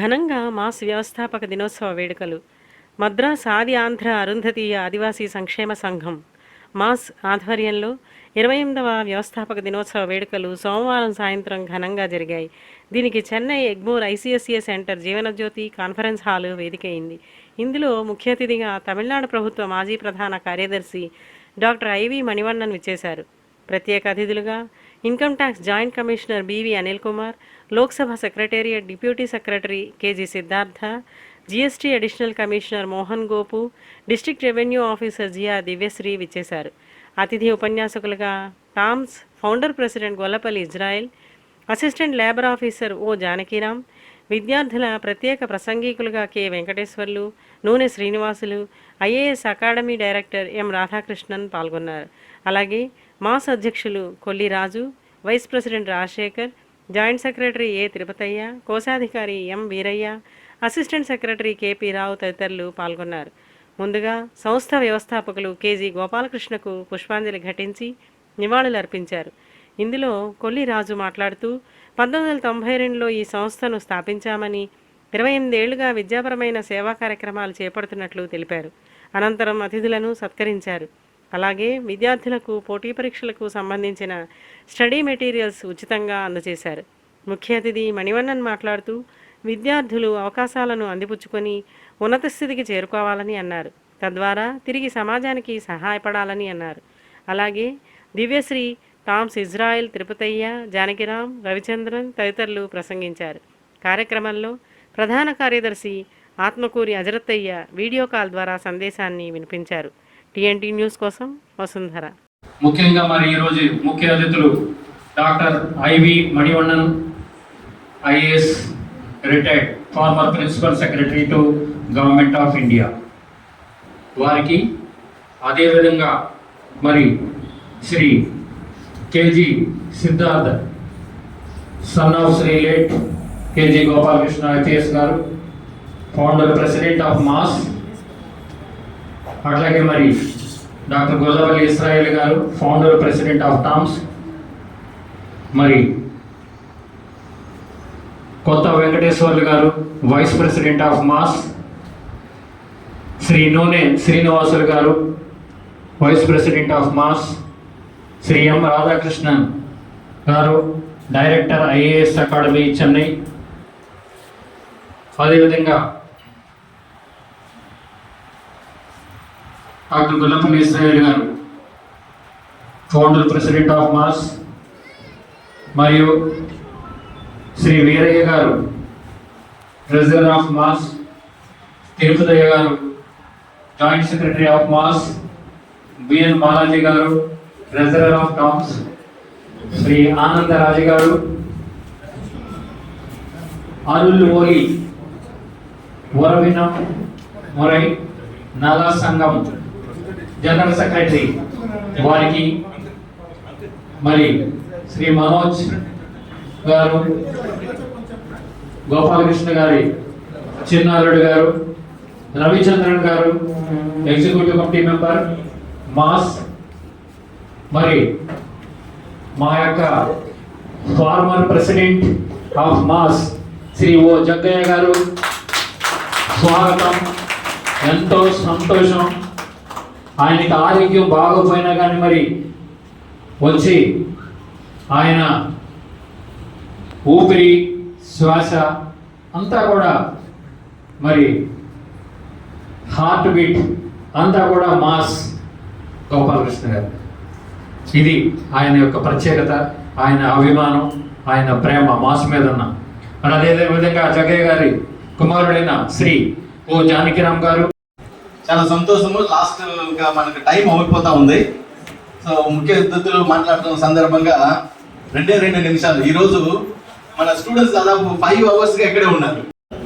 ఘనంగా మాస్ వ్యవస్థాపక దినోత్సవ వేడుకలు. మద్రాస్ ఆది ఆంధ్ర అరుంధతీయ ఆదివాసీ సంక్షేమ సంఘం మాస్ ఆధ్వర్యంలో ఇరవై ఎనిమిదవ వ్యవస్థాపక దినోత్సవ వేడుకలు సోమవారం సాయంత్రం ఘనంగా జరిగాయి. దీనికి Chennai Egmore ICSA centre Jeevanajyothi conference hall వేదికైంది. ఇందులో ముఖ్య అతిథిగా తమిళనాడు ప్రభుత్వ మాజీ ప్రధాన కార్యదర్శి డాక్టర్ ఐవి మణివన్నన్ విచ్చేశారు. ప్రత్యేక అతిథులుగా income tax joint commissioner BV Anil Kumar Lok Sabha secretariat deputy secretary KG Siddhartha GST additional commissioner Mohan Gopu district revenue officer Jiya Divyasri విచ్చేశారు. అతిథి ఉపన్యాసకులుగా Toms founder president Gollapalli Israel assistant labour officer O Janakiram విద్యార్థుల ప్రత్యేక ప్రసంగికులుగా K Venkateswarlu Nune Srinivasulu IAS academy director M Radhakrishnan పాల్గొన్నారు. అలాగే mass అధ్యక్షులు Kolli Raju vice president Rajasekhar joint secretary A Tirupathaiah కోశాధికారి M Veeraiah assistant secretary KP Rao తదితరులు పాల్గొన్నారు. ముందుగా సంస్థ వ్యవస్థాపకులు కేజీ గోపాలకృష్ణకు పుష్పాంజలి ఘటించి నివాళులు అర్పించారు ఇందులో కొల్లి రాజు మాట్లాడుతూ పంతొమ్మిది వందల తొంభై రెండులో ఈ సంస్థను స్థాపించామని ఇరవై ఎనిమిదేళ్ళుగా విద్యాపరమైన సేవా కార్యక్రమాలు చేపడుతున్నట్లు తెలిపారు. అనంతరం అతిథులను సత్కరించారు. అలాగే విద్యార్థులకు పోటీ పరీక్షలకు సంబంధించిన స్టడీ మెటీరియల్స్ ఉచితంగా అందజేశారు. ముఖ్య అతిథి మణివన్నన్ మాట్లాడుతూ విద్యార్థులు అవకాశాలను అందిపుచ్చుకొని ఉన్నత స్థితికి చేరుకోవాలని అన్నారు. తద్వారా తిరిగి సమాజానికి సహాయపడాలని అన్నారు. అలాగే దివ్యశ్రీ టామ్స్ ఇజ్రాయెల్ తిరుపతయ్య జానకిరామ్ రవిచంద్రన్ తదితరులు ప్రసంగించారు. కార్యక్రమంలో ప్రధాన కార్యదర్శి ఆత్మకూరి అజరత్తయ్య వీడియో కాల్ ద్వారా సందేశాన్ని వినిపించారు. టీఎన్టీ న్యూస్ కోసం వసుంధర. ముఖ్యంగా మరి ఈరోజు ముఖ్య అతిథులు doctor IV Manivannan IAS retired former principal secretary to government of India. వారికి అదేవిధంగా మరి Shri KG Siddharth son of Shri late KG Gopalakrishna IPS garu founder president of MAS అట్లాగే మరి doctor Godavari Israel garu founder president of Toms మరి Kotha Venkateswarlu garu vice president of MAS Shri Nune Srinivasulu garu vice president of MAS Shri M Radhakrishnan garu director IAS academy Chennai. అదేవిధంగా doctor Gullapalli Israel garu founder president of MAS మరియు Shri Veeraiah garu treasurer of MAS Tirupathaiah garu joint secretary of MAS BN Balaji garu treasurer of Toms Shri Anandaraju garu Arul Oli ఉరవినం మురై నలా సంఘం. General secretary వారికి మరి శ్రీ మనోజ్ గారు గోపాలకృష్ణ గారి చిన్నారుడు గారు రవిచంద్రన్ గారు executive committee member mass మరి మా యొక్క former president of MAS Shri O Jaggaiah garu. స్వాగతం. ఎంతో సంతోషం. ఆయనకి ఆరోగ్యం బాగోపోయినా కానీ మరి వచ్చి ఆయన ఊపిరి శ్వాస అంతా కూడా మరి హార్ట్ బీట్ అంతా కూడా మాస్ గోపాలకృష్ణ గారు. ఇది ఆయన యొక్క ప్రత్యేకత ఆయన అభిమానం ఆయన ప్రేమ మాస్ మీద ఉన్న మరి అదే విధంగా జగయ్య గారి కుమారుడైన శ్రీ ఓ జానకిరామ్ గారు చాలా సంతోషము. లాస్ట్ ఇంకా మనకు టైం అయిపోతా ఉంది. సో ముఖ్య అతిథులు మాట్లాడుతున్న సందర్భంగా రెండే రెండు నిమిషాలు. ఈరోజు మన స్టూడెంట్స్ దాదాపు ఫైవ్ హవర్స్గా ఇక్కడే ఉన్నారు.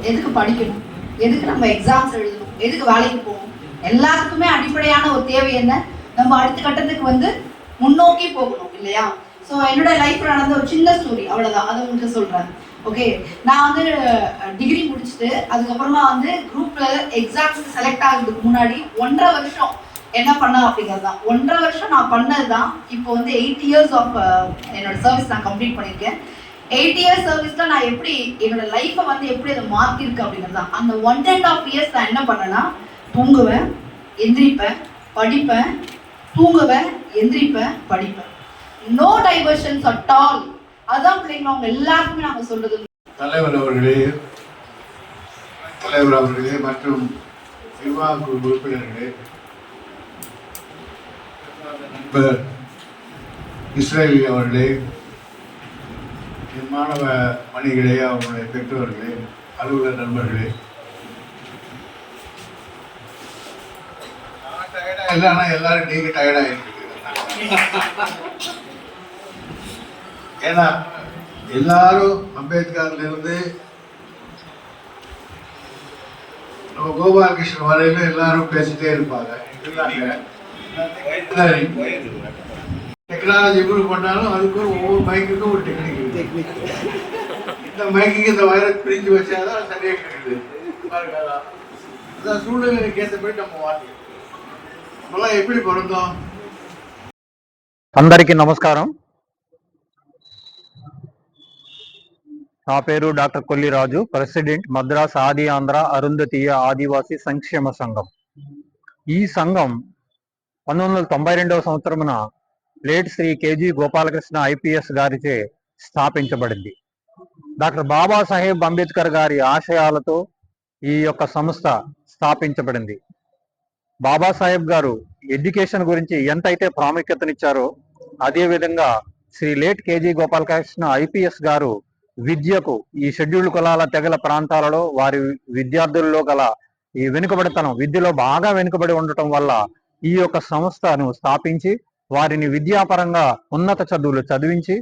ఎందుకు படிக்கணும் எதுக்கு நம்ம எக்ஸாம்ஸ் எழுதணும். எதுக்கு வேலைக்கு போகணும். எல்லாத்துக்குமே அடிப்படையான ஒரு தேவை என்ன? நம்ம அடுத்த கட்டத்துக்கு வந்து முன்னோக்கி போகணும் இல்லையா? ஸோ என்னோட லைஃப்ல நடந்த ஒரு சின்ன ஸ்டோரி அவ்வளோதான் அதை உங்களுக்கு சொல்கிறேன் ஓகே நான் வந்து டிகிரி முடிச்சுட்டு அதுக்கப்புறமா வந்து குரூப்ல எக்ஸாம்ஸ் செலக்ட் ஆகிறதுக்கு முன்னாடி ஒன்றரை வருஷம் என்ன பண்ண அப்படிங்கிறது தான். ஒன்றரை வருஷம் நான் பண்ணது தான் இப்போ வந்து எயிட் இயர்ஸ் ஆஃப் என்னோட சர்வீஸ் நான் கம்ப்ளீட் பண்ணியிருக்கேன். எயிட் இயர்ஸ் சர்வீஸில் நான் எப்படி என்னோட லைஃப்பை வந்து எப்படி அதை மாற்றிருக்கு அப்படிங்கிறது தான். அந்த ஒன் அண்ட் ஆஃப் இயர்ஸ் நான் என்ன பண்ணேன்னா தூங்குவேன் எந்திரிப்பேன் படிப்பேன் தூங்குவேன் எந்திரிப்பேன் படிப்பேன். நோ டைவர்ஷன்ஸ் அட் ஆல் அதான் பிள்ளைங்க அவங்க எல்லாருக்குமே நாங்க சொல்றது தலைவர் அவர்களே தலைவர் அவர்களே மற்றும் நிர்வாக உறுப்பினர்களே நண்பர் இஸ்ரேலி அவர்களே மாணவ மணிகளே அவங்களுடைய பெற்றோர்களே அலுவலர் நண்பர்களே. டயர்டாக இல்லை ஆனால் எல்லாரும் நீங்க டயர்டா இருக்கீங்க. ஏன்னா எல்லாரும் அம்பேத்கர்ல இருந்து நம்ம கோபாலகிருஷ்ணன் வரையில எல்லாரும் பேசிட்டே இருப்பாங்க டெக்னாலஜி இம்ப்ரூவ் பண்ணாலும் அதுக்கு ஒரு ஒவ்வொரு மைக்குக்கும் ஒரு டெக்னிக் இருக்கு இந்த மைக்குக்கு இந்த வைரஸ் பிரிஞ்சு வச்சாதான் சரியா கிடைக்குது பாருங்க அதான். அதான் சூழ்நிலைக்கு ஏற்றபடி நம்ம வாழ்க்கை நம்மளாம் எப்படி பிறந்தோம் అందరికీ నమస్కారం నా పేరు డాక్టర్ కొల్లి రాజు ప్రెసిడెంట్ మద్రాస్ ఆది ఆంధ్ర అరుంధతీయ ఆదివాసీ సంక్షేమ సంఘం. ఈ సంఘం పంతొమ్మిది వందల తొంభై రెండవ సంవత్సరమున late Shri KG Gopalakrishna IPS గారిచే స్థాపించబడింది. డాక్టర్ బాబాసాహెబ్ అంబేద్కర్ గారి ఆశయాలతో ఈ యొక్క సంస్థ స్థాపించబడింది. బాబాసాహెబ్ గారు ఎడ్యుకేషన్ గురించి ఎంతైతే ప్రాముఖ్యతనిచ్చారో అదే విధంగా Shri late KG Gopalakrishna IPS garu విద్యకు ఈ షెడ్యూల్డ్ కులాల తెగల ప్రాంతాలలో వారి విద్యార్థుల్లో గల ఈ వెనుకబడితనం విద్యలో బాగా వెనుకబడి ఉండటం వల్ల ఈ యొక్క సంస్థను స్థాపించి వారిని విద్యాపరంగా ఉన్నత చదువులు చదివించి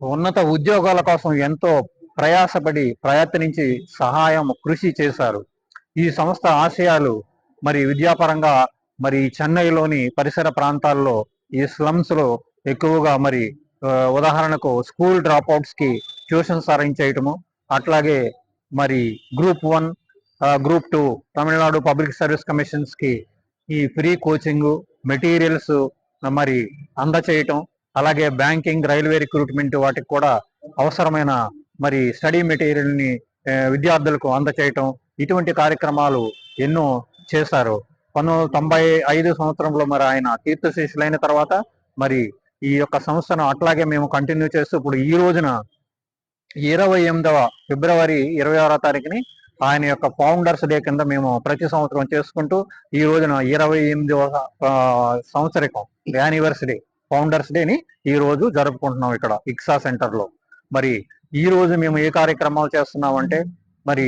ఉన్నత ఉద్యోగాల కోసం ఎంతో ప్రయాసపడి ప్రయత్నించి సహాయం కృషి చేశారు. ఈ సంస్థ ఆశయాలు మరి విద్యాపరంగా మరి చెన్నైలోని పరిసర ప్రాంతాల్లో ఈ స్లమ్స్లో ఎక్కువగా మరి ఉదాహరణకు స్కూల్ డ్రాప్ అవుట్స్కి ట్యూషన్స్ అరేంజ్ చేయటము అట్లాగే మరి group one group two Tamil Nadu public service కమిషన్స్కి ఈ ఫ్రీ కోచింగ్ మెటీరియల్స్ మరి అందచేయటం అలాగే బ్యాంకింగ్ రైల్వే రిక్రూట్మెంట్ వాటికి కూడా అవసరమైన మరి స్టడీ మెటీరియల్ని విద్యార్థులకు అందచేయటం ఇటువంటి కార్యక్రమాలు ఎన్నో చేశారు. పంతొమ్మిది తొంభై ఐదు సంవత్సరంలో మరి ఆయన తీర్థశిష్యులైన తర్వాత మరి ఈ యొక్క సంస్థను అట్లాగే మేము కంటిన్యూ చేస్తూ ఇప్పుడు ఈ రోజున ఇరవై ఎనిమిదవ ఫిబ్రవరి ఇరవై ఆరో తారీఖుని ఆయన యొక్క ఫౌండర్స్ డే కింద మేము ప్రతి సంవత్సరం చేసుకుంటూ ఈ రోజున ఇరవై ఎనిమిదవ సంవత్సరం సంవత్సరికం యానివర్సరీ ఫౌండర్స్ డేని ఈ రోజు జరుపుకుంటున్నాం ఇక్కడ ఇక్సా సెంటర్లో. మరి ఈ రోజు మేము ఏ కార్యక్రమాలు చేస్తున్నామంటే మరి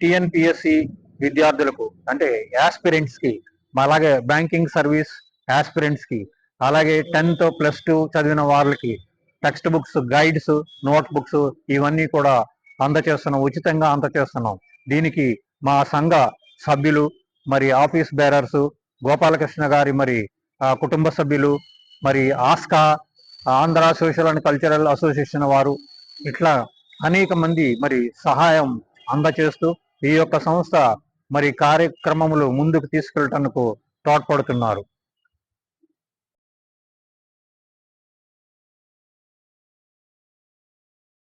టిఎన్పిఎస్సి విద్యార్థులకు అంటే యాస్పిరెంట్స్కి అలాగే బ్యాంకింగ్ సర్వీస్ యాస్పిరెంట్స్కి అలాగే టెన్త్ ప్లస్ టూ చదివిన వాళ్ళకి textbooks guides notebooks ఇవన్నీ కూడా అందచేస్తున్నాం ఉచితంగా అందచేస్తున్నాం. దీనికి మా సంఘ సభ్యులు మరి ఆఫీస్ బేరర్స్ గోపాలకృష్ణ గారి మరి కుటుంబ సభ్యులు మరి ASCA Andhra social and cultural association వారు ఇట్లా అనేక మంది మరి సహాయం అందచేస్తూ ఈ యొక్క సంస్థ మరి కార్యక్రమములు ముందుకు తీసుకెళ్ళటానికి తోడ్పడుతున్నారు.